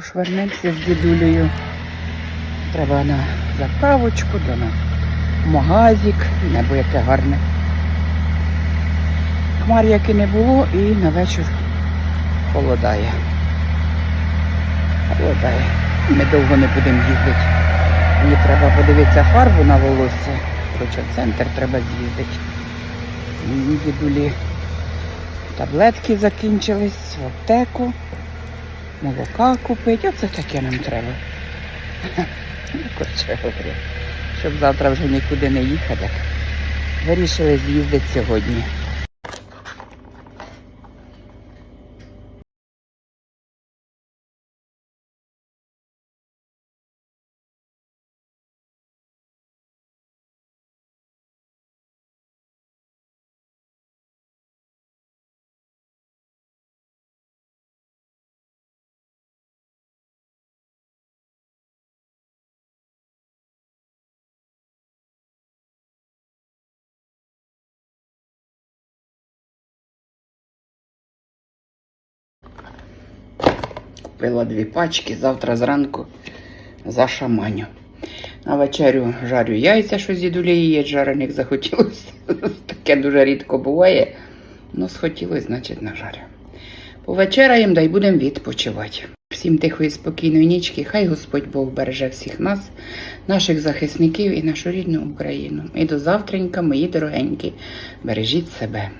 Швернемося з дідулею. Треба на заправочку, да на магазик. Небо яке гарне. Хмар як і не було, і на вечір холодає. Холодає. Ми довго не будемо їздити. Мені треба подивитися фарбу на волосся. В центр треба з'їздити. Дідулі таблетки закінчились в аптеку молока купити. Оце таке нам треба. Коротше говорю, щоб завтра вже нікуди не їхати. Вирішили з'їздити сьогодні. Купила дві пачки, завтра зранку зашаманю. На вечерю жарю яйця, що з дідулі яєць жарених захотілося. Таке дуже рідко буває. Ну, схотілося, значить, нажарю. Повечеряємо, да й будемо відпочивати. Всім тихої, спокійної нічки. Хай Господь Бог береже всіх нас, наших захисників і нашу рідну Україну. І до завтренька, мої дорогенькі, бережіть себе.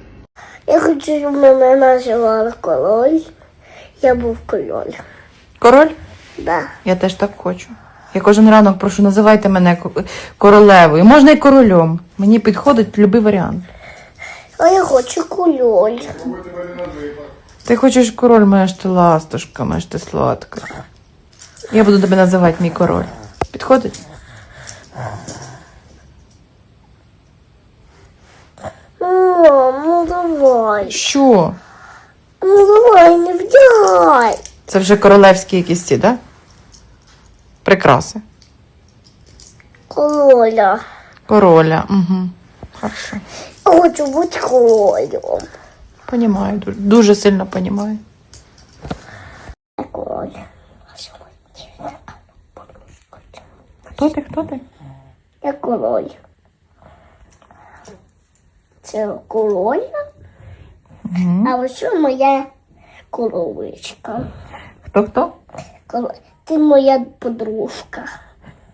Я хочу, щоб мене називали король. Я був король. Король? Да. Я теж так хочу. Я кожен ранок прошу, називайте мене королевою. Можна і королем. Мені підходить будь-який варіант. А я хочу король. Ти хочеш король, моя ж ти ластушка, моя ж ти сладка. Я буду тебе називати мій король. Підходить? Мам, ну давай. Що? Не вдягай. Це вже королевські якісь ці, да? Прикраси. Короля. Короля. Угу. Хорошо. Хочу бути королем. Понімаю, дуже, дуже сильно понімаю. Я король. Хто ти? Хто ти? Я король. Це король. Угу. А ось моя коровичка. Хто хто? Ти моя подружка.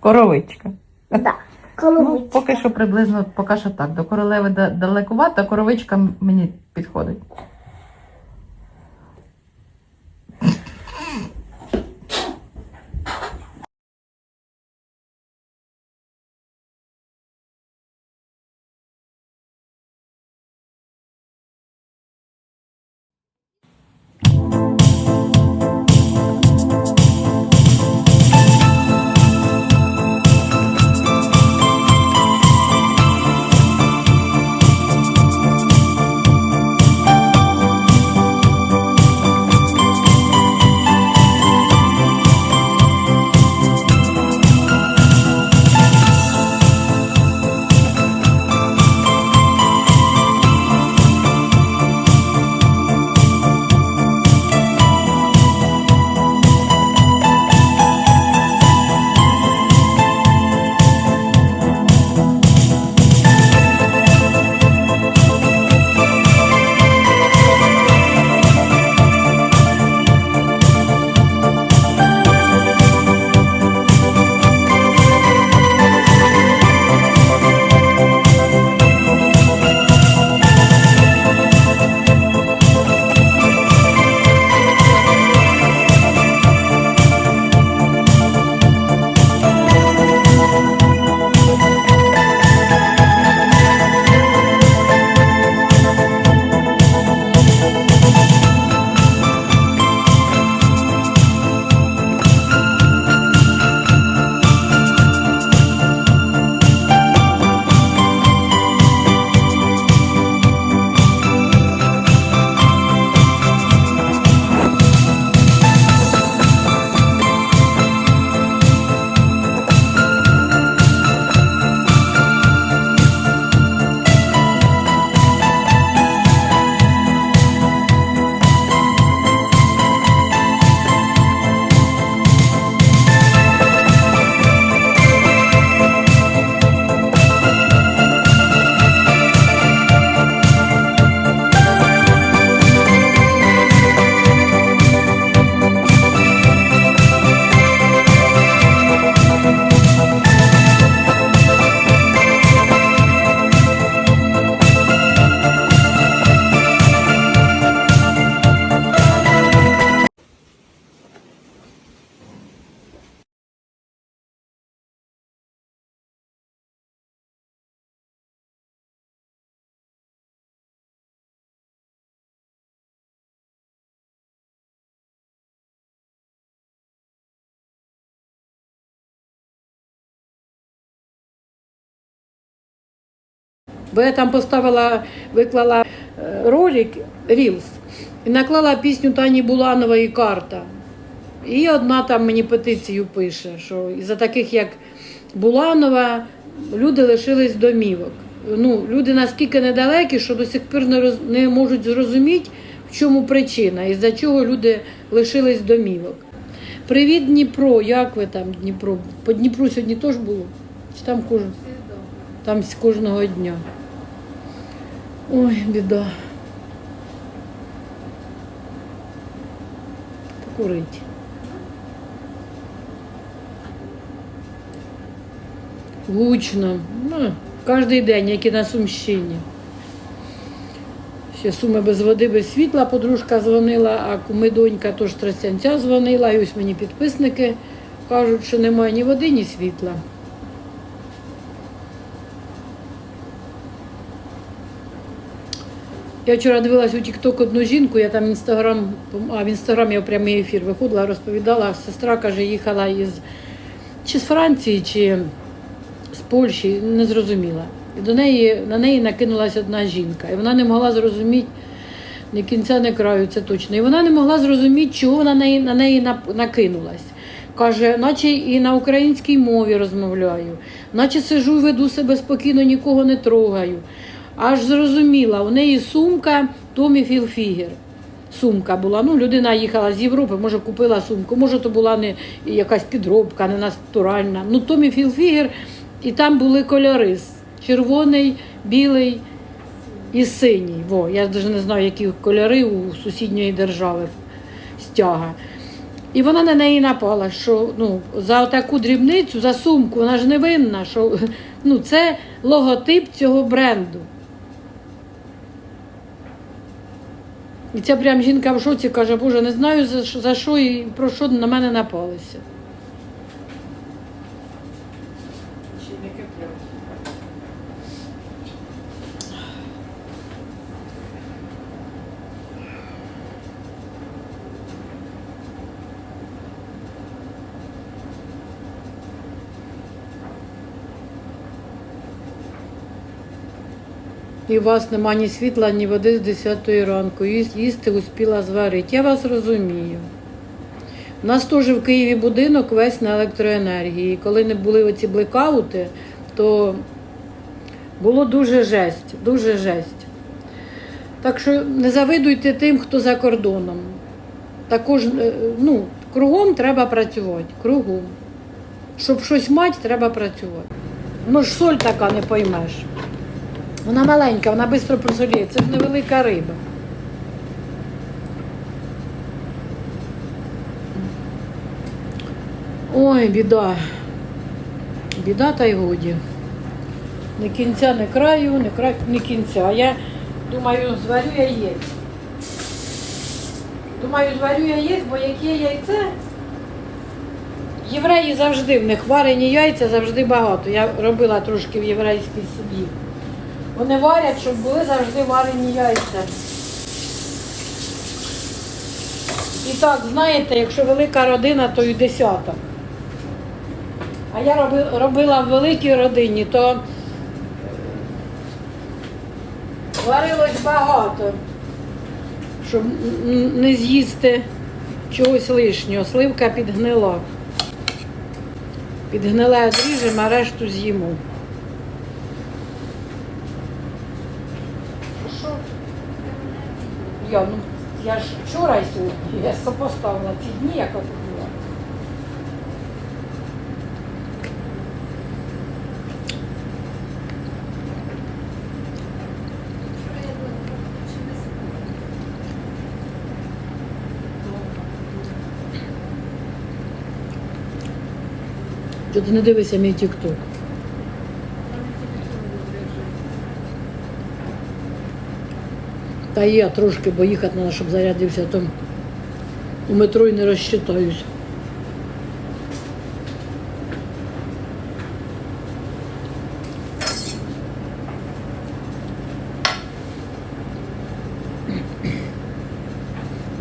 Коровичка. Да. Ну, поки що приблизно, поки що так. До королеви далекувато, а коровичка мені підходить. Бо я там поставила, виклала е, ролик Reels і наклала пісню Тані Буланової карта. І одна там мені петицію пише, що із-за таких як Буланова люди лишились домівок. Ну, люди наскільки недалекі, що до сих пір не, роз, не можуть зрозуміти, в чому причина, із-за чого люди лишились домівок. Привіт, Дніпро, як ви там, Дніпро? По Дніпру сьогодні теж було? Чи там кож... там з кожного дня? Ой, біда. Покурить. Гучно. Ну, кожен день, як і на Сумщині. Ще суми без води, без світла подружка дзвонила, а куми донька теж тростянця дзвонила. І ось мені підписники кажуть, що немає ні води, ні світла. Я вчора дивилась у TikTok одну жінку, я там інстаграм, а в інстаграм я прямий ефір виходила, розповідала, сестра каже, їхала із чи з Франції, чи з Польщі, не зрозуміла. І до неї, на неї накинулась одна жінка. І вона не могла зрозуміти ні кінця, ні краю, це точно. І вона не могла зрозуміти, чого вона на неї, на неї накинулась. Каже, наче і на українській мові розмовляю, наче сижу і веду себе спокійно, нікого не трогаю. Аж зрозуміла, у неї сумка Томі Філфігер. Сумка була. Ну, людина їхала з Європи, може купила сумку, може то була не якась підробка, не натуральна. Ну, Томі Філфігер, і там були кольори: червоний, білий і синій. Во, я навіть не знаю, які кольори у сусідньої держави стяга. І вона на неї напала, що ну, за таку дрібницю, за сумку, вона ж не винна, що ну, це логотип цього бренду. І ця прям жінка в шоці каже, Боже, не знаю за, що- і про що на мене напалися. І у вас нема ні світла, ні води з 10 ранку. Їс- Їсти успіла зварити. Я вас розумію. У нас теж в Києві будинок весь на електроенергії. Коли не були оці блекаути, то було дуже жесть, дуже жесть. Так що не завидуйте тим, хто за кордоном. Також е, ну, кругом треба працювати. Кругом. Щоб щось мати, треба працювати. Ну ж соль така не поймеш. Вона маленька, вона швидко просоліє. Це ж невелика риба. Ой, біда. Біда та й годі. Ні кінця, ні краю, ні, кра... ні кінця. Я думаю, зварю яєць. Думаю, зварю яєць, бо як є яйце, євреї завжди в них варені яйця завжди багато. Я робила трошки в єврейській сім'ї. Вони варять, щоб були завжди варені яйця. І так, знаєте, якщо велика родина, то й десяток. А я робила в великій родині, то варилось багато, щоб не з'їсти чогось лишнього. Сливка підгнила. Підгниле одріжемо, а решту з'їмо. Я, ну, я ж вчора і сьогодні, я сопоставила ці дні, як от була. Що ти не дивишся мій тік-ток? Та я трошки, бо їхати треба, щоб зарядився, то у метро і не розчитаюсь.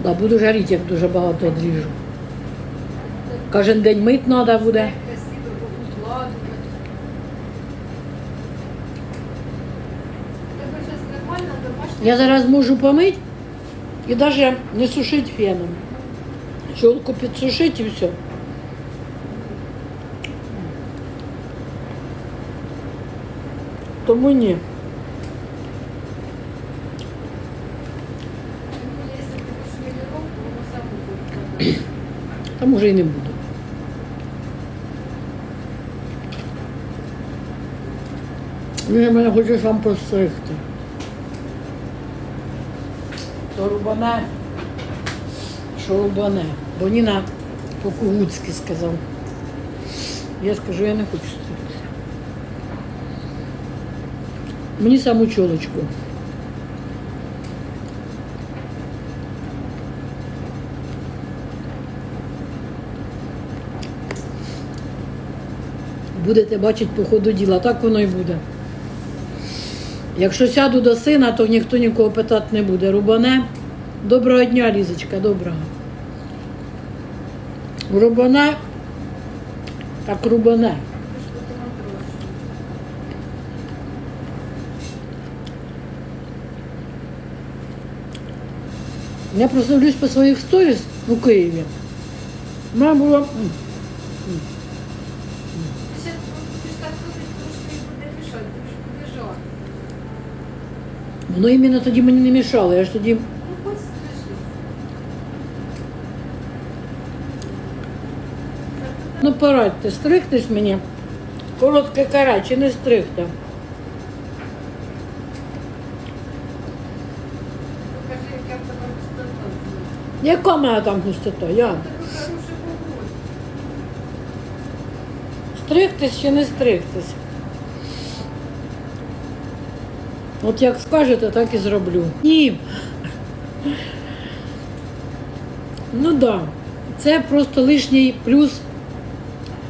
Да, буду жарити, як дуже багато одріжу. Кожен день мить треба буде. Я зараз можу помити і навіть не сушити феном. Чолку підсушити і все. Тому ні. Та може і не буду. Він мене хоче сам постригти. То рубане, що рубане. Бо Ніна по-кугуцьки сказав. Я скажу, я не хочу стригтися. Мені саму чолочку. Будете бачити по ходу діла, так воно і буде. Якщо сяду до сина, то ніхто нікого питати не буде. Рубане. Доброго дня, Лізочка, доброго. Рубане, так рубане. Я просто по своїх сторіс у Києві. Мене було. Воно іменно тоді мені не мішало. Я ж тоді. Ну, порадьте, стригтись мені. Коротке кара, чи не стригте? Яка в мене там густота? Я. Стригтись чи не стригтись? От як скажете, так і зроблю. Ні. Ну так. Да. Це просто лишній плюс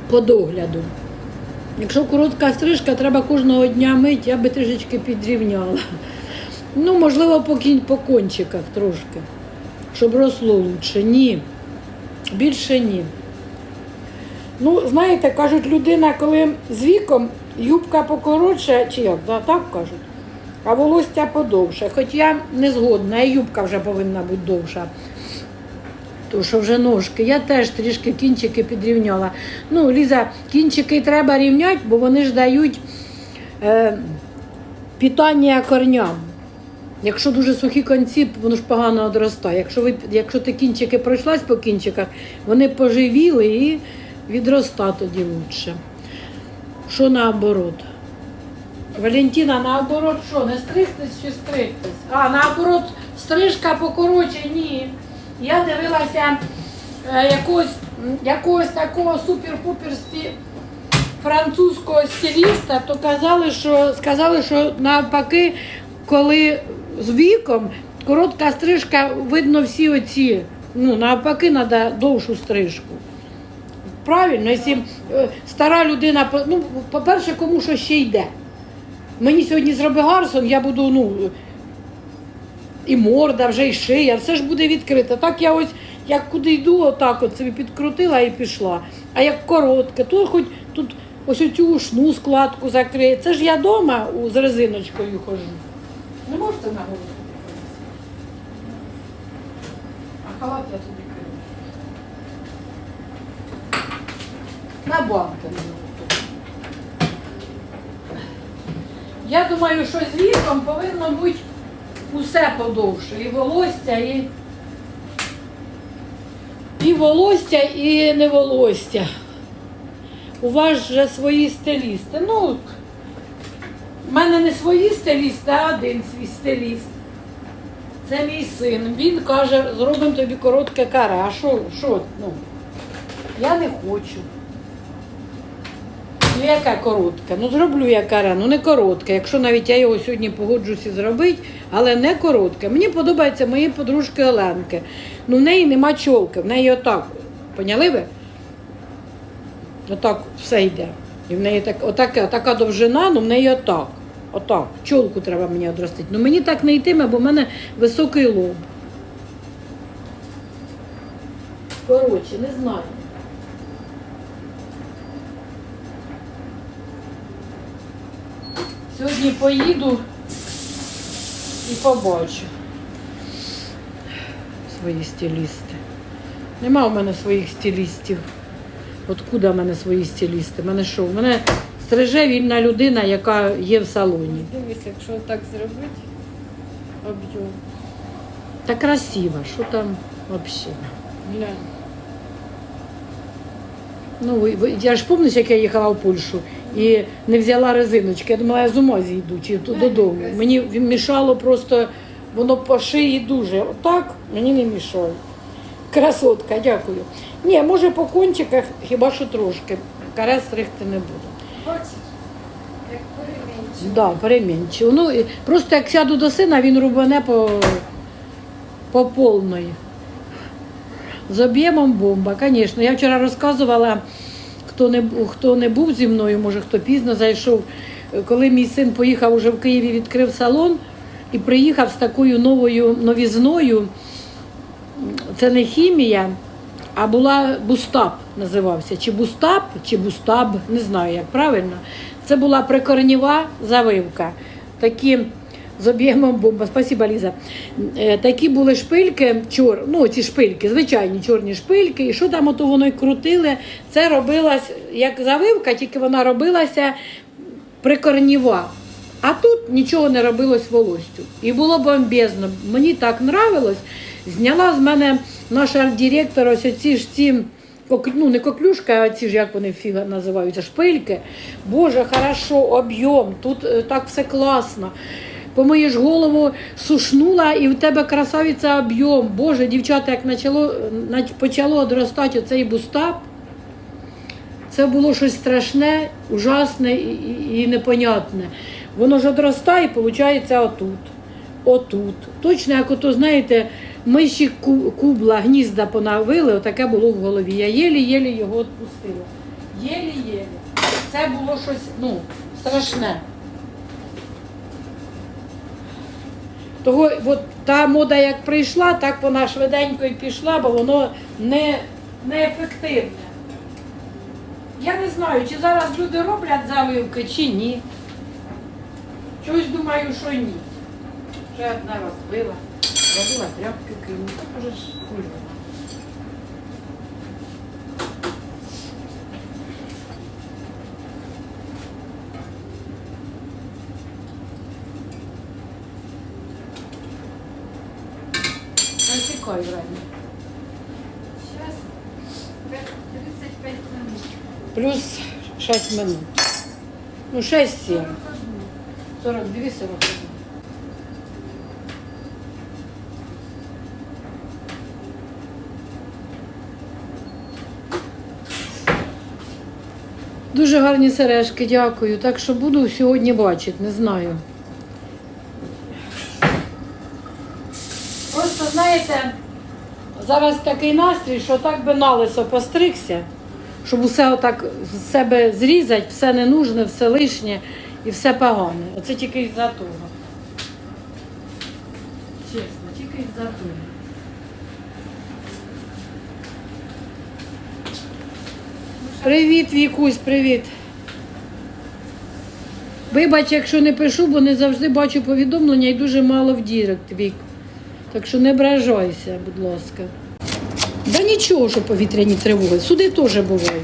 по догляду. Якщо коротка стрижка, треба кожного дня мити, я би трішечки підрівняла. Ну, можливо, по, кін- по кончиках трошки, щоб росло лучше. Ні. Більше ні. Ну, знаєте, кажуть, людина, коли з віком юбка покоротше, чи як, да, так кажуть, а волосся подовше. Хоч я не згодна, і юбка вже повинна бути довша. То що вже ножки. Я теж трішки кінчики підрівняла. Ну, Ліза, кінчики треба рівняти, бо вони ж дають е, питання корням. Якщо дуже сухі конці, воно ж погано одростає. Якщо, ви, якщо ти кінчики пройшлась по кінчиках, вони поживіли і відроста тоді лучше. Що наоборот? Валентина, наоборот, що, не стригтись чи стригтись? А, наоборот, стрижка покороче, ні. Я дивилася е, якогось, якогось такого супер-пупер французького стиліста, то казали, що сказали, що навпаки, коли з віком коротка стрижка, видно всі оці. Ну, навпаки, треба довшу стрижку. Правильно, якщо е, стара людина, ну, по-перше, кому що ще йде. Мені сьогодні зроби гарсон, я буду, ну, і морда, вже і шия, все ж буде відкрите. Так я ось як куди йду, отак от собі підкрутила і пішла. А як коротке, то хоч тут ось оцю ушну складку закриє. Це ж я вдома з резиночкою хожу. Не можете на голову? А халат я тобі кину. На банки. Я думаю, що з віком повинно бути усе подовше. І волосся, і, і волосся, і не волосся. У вас же свої стилісти. Ну, в мене не свої стилісти, а один свій стиліст. Це мій син. Він каже, зробимо тобі коротке каре. А що? Ну, я не хочу. Ну, яка коротка? Ну зроблю я каре, ну не коротка. Якщо навіть я його сьогодні погоджуся зробити, але не коротка. Мені подобається моєї подружки Оленки. Ну в неї нема чолки, в неї отак. Поняли ви? Отак все йде. І в неї так, отака, така довжина, ну в неї отак. Отак. Чолку треба мені одростити. Ну мені так не йтиме, бо в мене високий лоб. Коротше, не знаю. Сьогодні поїду і побачу свої стилісти. Нема у мене своїх стилістів. Откуда в мене свої стилісти? У мене що? У мене стриже вільна людина, яка є в салоні. Дивись, якщо так зробити, об'єм. Та красиво, що там взагалі? Глянь. Ну, я ж пам'ятаєш, як я їхала в Польщу і не взяла резиночки. Я думала, я з ума зійду чи додому. Мені мішало просто, воно по шиї дуже. Отак мені не мішало. Красотка, дякую. Ні, може по кончиках, хіба що трошки. Каре стригти не буду. Бачиш, як перемінчив. Да, перемінчив. Ну, і просто як сяду до сина, він рубане по, по повної. З об'ємом бомба, звісно. Я вчора розказувала, хто не, хто не був зі мною, може хто пізно зайшов. Коли мій син поїхав уже в Києві, відкрив салон і приїхав з такою новою новізною. Це не хімія, а була бустап називався. Чи бустап, чи бустаб, не знаю, як правильно. Це була прикорнєва завивка. Такі з об'ємом бомба. Спасибо, Ліза. Е, Такі були шпильки, чор, ну ці шпильки, звичайні чорні шпильки. І що там ото воно й крутили? Це робилась як завивка, тільки вона робилася прикорнєва. А тут нічого не робилось волостю. І було бомбезно. Мені так нравилось. Зняла з мене наш арт-директор ось ці ж ці, ну не коклюшка, а ці ж як вони фіга називаються, шпильки. Боже, хорошо, об'єм, тут е, так все класно. Помиєш голову, сушнула, і в тебе красавиця об'єм. Боже, дівчата, як почало, почало одростати оцей бустап, це було щось страшне, ужасне і, і, і непонятне. Воно ж одростає, виходить, отут. Отут. Точно, як ото, знаєте, миші ку- кубла, гнізда понавили, отаке було в голові. Я єлі-єлі його відпустила. Єлі-єлі. Це було щось, ну, страшне. Того, от та мода як прийшла, так вона швиденько і пішла, бо воно не, неефективне. Я не знаю, чи зараз люди роблять завивки, чи ні. Чогось думаю, що ні. Вже одна розбила, робила тряпки кинула. Насікай время. Зараз 35 минут. Плюс 6 минут. Ну, 6-7. 42 41. Дуже гарні сережки, дякую. Так що буду сьогодні бачити, не знаю. Просто знаєте, зараз такий настрій, що так би на лисо постригся, щоб усе отак з себе зрізати, все ненужне, все лишнє і все погане. Оце тільки із-за того. Чесно, тільки із-за того. Привіт, Вікусь, привіт. Вибач, якщо не пишу, бо не завжди бачу повідомлення і дуже мало в дірект, Вік. Так що не ображайся, будь ласка. Да нічого, що повітряні тривоги. Суди теж бувають.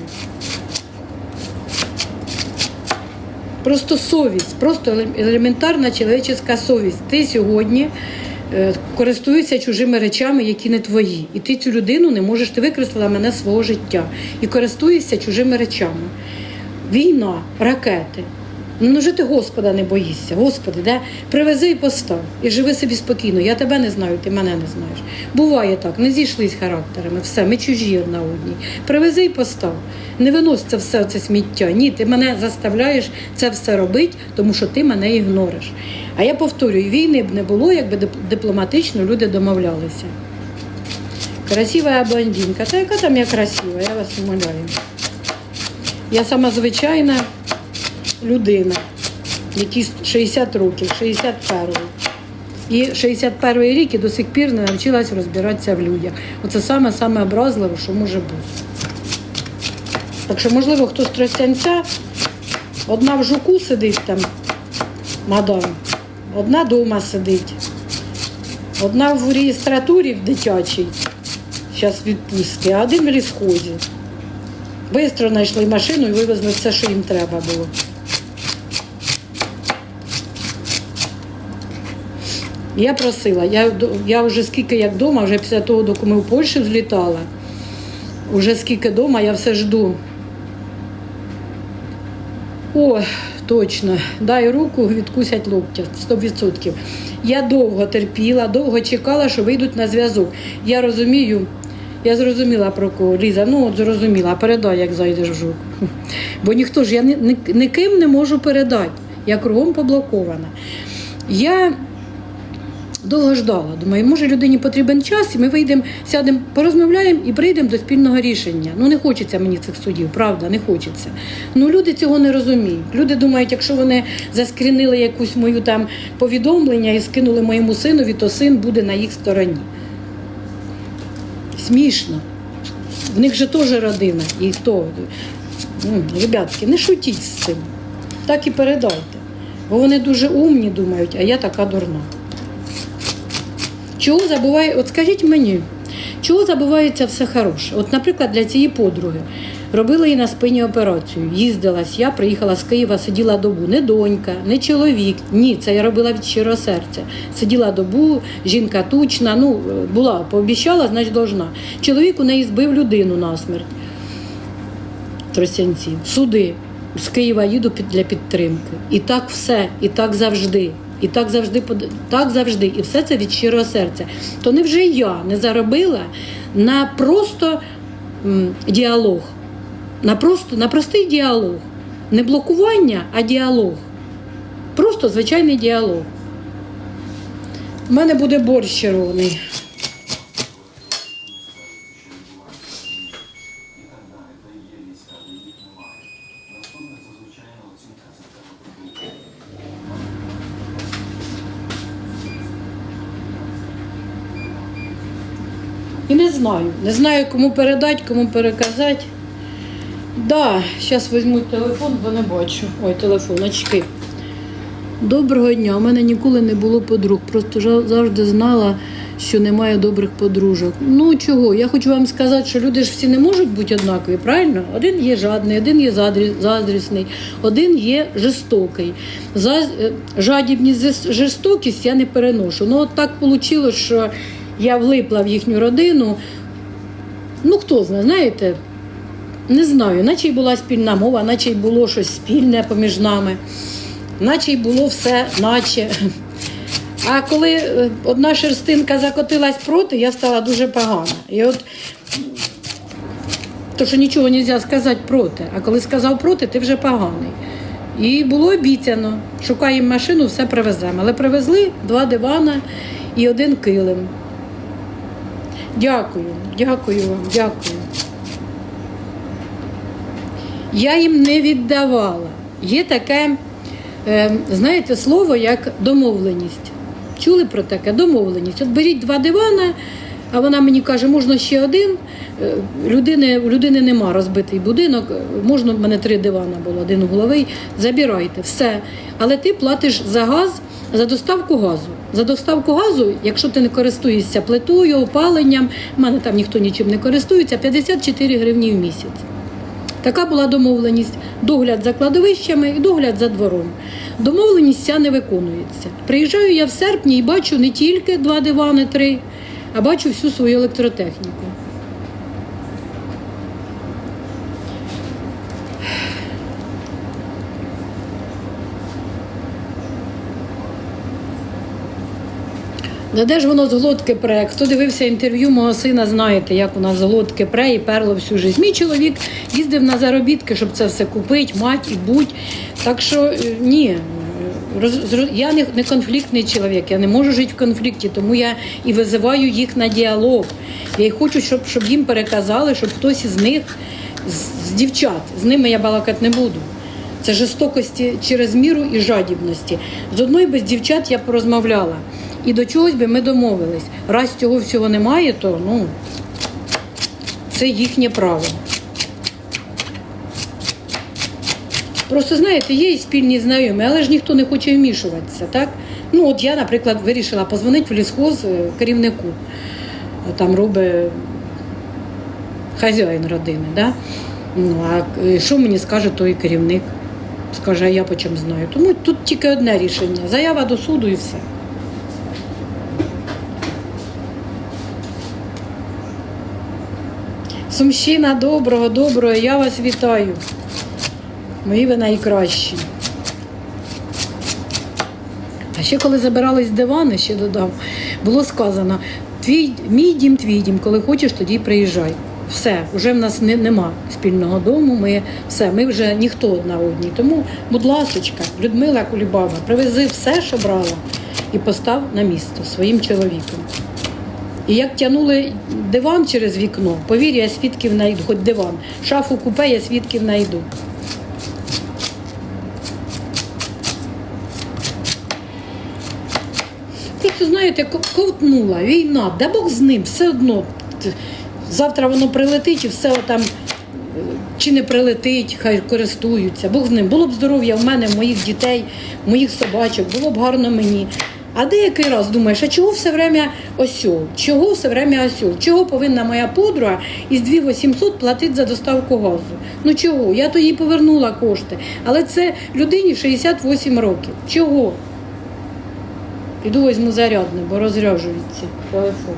Просто совість, просто елементарна чоловічська совість. Ти сьогодні е, користуєшся чужими речами, які не твої. І ти цю людину не можеш, ти викреслила мене свого життя і користуєшся чужими речами. Війна, ракети. Ну, ну, ти Господа не боїшся. Господи, де? привези і постав. І живи собі спокійно. Я тебе не знаю, ти мене не знаєш. Буває так, не зійшлись характерами, все, ми чужі одна одній. Привези і постав. Не винось це все це сміття. Ні, ти мене заставляєш це все робити, тому що ти мене ігнориш. А я повторюю, війни б не було, якби дипломатично люди домовлялися. Красива блондинка. Та яка там я красива, я вас умоляю. Я сама звичайна людина, якій 60 років, 61 І 61 рік і до сих пір не навчилась розбиратися в людях. Оце саме саме образливе, що може бути. Так що, можливо, хтось тростянця, одна в жуку сидить там, мадам, одна дома сидить. Одна в реєстратурі в дитячій, зараз відпустки, а один в лісхозі. Бистро знайшли машину і вивезли все, що їм треба було. Я просила, я, я вже скільки як вдома, вже після того, доки ми в Польщу злітала, вже скільки вдома, я все жду. О, точно, дай руку, відкусять локтя, 100%. Я довго терпіла, довго чекала, що вийдуть на зв'язок. Я розумію, я зрозуміла про кого. Ліза, ну от зрозуміла, передай, як зайдеш в жук. Бо ніхто ж, я ні, ні, ніким не можу передати. Я кругом поблокована. Я довго ждала. Думаю, може людині потрібен час, і ми вийдемо, сядемо, порозмовляємо і прийдемо до спільного рішення. Ну не хочеться мені цих судів, правда, не хочеться. Ну люди цього не розуміють. Люди думають, якщо вони заскрінили якусь мою там повідомлення і скинули моєму синові, то син буде на їх стороні. Смішно. В них же теж родина. І хто? Ну, ребятки, не шутіть з цим. Так і передайте. Бо вони дуже умні думають, а я така дурна. Чого забуває, от скажіть мені, чого забувається все хороше? От, наприклад, для цієї подруги робила їй на спині операцію. Їздилась, я приїхала з Києва, сиділа добу. Не донька, не чоловік. Ні, це я робила від щирого серця. Сиділа добу, жінка тучна, ну була, пообіцяла, значить должна. Чоловік у неї збив людину насмерть. Тросянці. Суди. З Києва їду для підтримки. І так все, і так завжди. І так завжди так завжди. І все це від щирого серця. То невже я не заробила на просто діалог, на, просто, на простий діалог. Не блокування, а діалог. Просто звичайний діалог. У мене буде борщ червоний. Знаю. Не знаю, кому передати, кому переказати. Да, зараз візьму телефон, бо не бачу. Ой, телефон, очки. Доброго дня. У мене ніколи не було подруг. Просто завжди знала, що немає добрих подружок. Ну чого? Я хочу вам сказати, що люди ж всі не можуть бути однакові, правильно? Один є жадний, один є заздрісний, один є жорстокий. Е, Жадібність, жорстокість я не переношу. Ну от так вийшло, що я влипла в їхню родину. Ну хто знає, знаєте, не знаю, наче й була спільна мова, наче й було щось спільне поміж нами, наче й було все, наче. А коли е, одна шерстинка закотилась проти, я стала дуже погана. І от то, що нічого не можна сказати проти, а коли сказав проти, ти вже поганий. І було обіцяно, шукаємо машину, все привеземо. Але привезли два дивана і один килим. Дякую, дякую вам, дякую. Я їм не віддавала. Є таке, е, знаєте, слово як домовленість. Чули про таке? Домовленість. От беріть два дивана, а вона мені каже, можна ще один. Е, Людини, у людини нема розбитий будинок, можна, в мене три дивана було, один головий, забирайте, все. Але ти платиш за газ, за доставку газу. За доставку газу, якщо ти не користуєшся плитою, опаленням, в мене там ніхто нічим не користується, 54 гривні в місяць. Така була домовленість: догляд за кладовищами і догляд за двором. Домовленість ця не виконується. Приїжджаю я в серпні і бачу не тільки два дивани, три, а бачу всю свою електротехніку. Да де ж воно з глотки пре? Хто дивився інтерв'ю мого сина, знаєте, як у нас з глотки пре і перло всю життя. Мій чоловік їздив на заробітки, щоб це все купити, мать і будь. Так що е, ні. Я не, не конфліктний чоловік, я не можу жити в конфлікті, тому я і визиваю їх на діалог. Я й хочу, щоб, щоб їм переказали, щоб хтось із них, з, з дівчат, з ними я балакати не буду. Це жорстокості через міру і жадібності. З одної без дівчат я порозмовляла. І до чогось би ми домовились. Раз цього всього немає, то ну, це їхнє право. Просто знаєте, є і спільні знайомі, але ж ніхто не хоче вмішуватися, так? Ну, от я, наприклад, вирішила позвонити в лісхоз е, керівнику. Там робить хазяїн родини. Да? Ну, а е, що мені скаже той керівник? Скаже, а я по чому знаю. Тому тут тільки одне рішення: заява до суду і все. Сумщина, доброго, доброго, я вас вітаю. Мої ви найкращі. А ще коли забирались дивани, ще додав, було сказано: твій, мій дім, твій дім, коли хочеш, тоді приїжджай. Все, вже в нас не, нема спільного дому. Ми все, ми вже ніхто одна одній. Тому, будь ласочка, Людмила Кулібаба, привези все, що брала, і постав на місто своїм чоловіком. І як тягнули диван через вікно, повір, я свідків знайду, хоч диван, шафу купе, я свідків знайду. Просто знаєте, ковтнула війна, да Бог з ним, все одно. Завтра воно прилетить і все там е, чи не прилетить, хай користуються. Бог з ним. Було б здоров'я в мене, в моїх дітей, в моїх собачок, було б гарно мені. А деякий раз думаєш, а чого все время осьол? Чого все время осьол? Чого повинна моя подруга із 2800 платити за доставку газу? Ну чого? Я то їй повернула кошти. Але це людині 68 років. Чого? Піду візьму зарядне, бо розряджується телефон.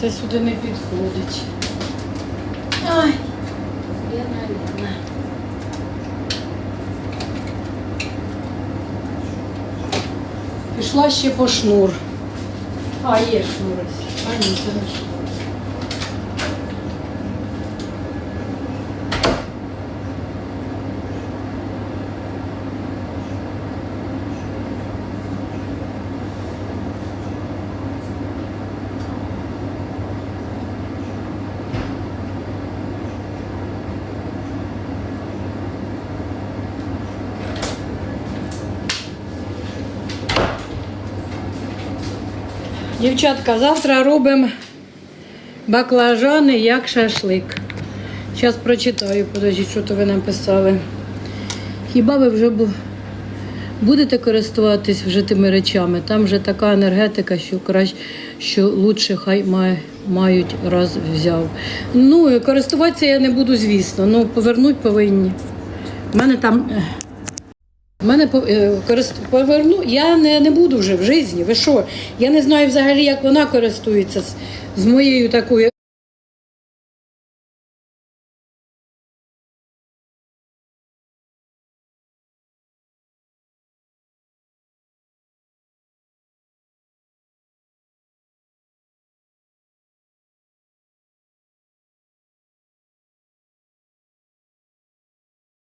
Це сюди не підходить. Ой, Лена, Лена. Пішла ще по шнур. А, є шнур. А ні, це не шнур. Дівчатка, завтра робимо баклажани як шашлик. Зараз прочитаю, подождіть, що то ви написали. Хіба ви вже будете користуватись вже тими речами? Там вже така енергетика, що краще, що лучше хай мають раз взяв. Ну, користуватися я не буду, звісно. Ну, повернуть повинні. У мене там. Мене е, поверну, я не, не буду вже в житті. Ви що? Я не знаю взагалі, як вона користується з, з моєю такою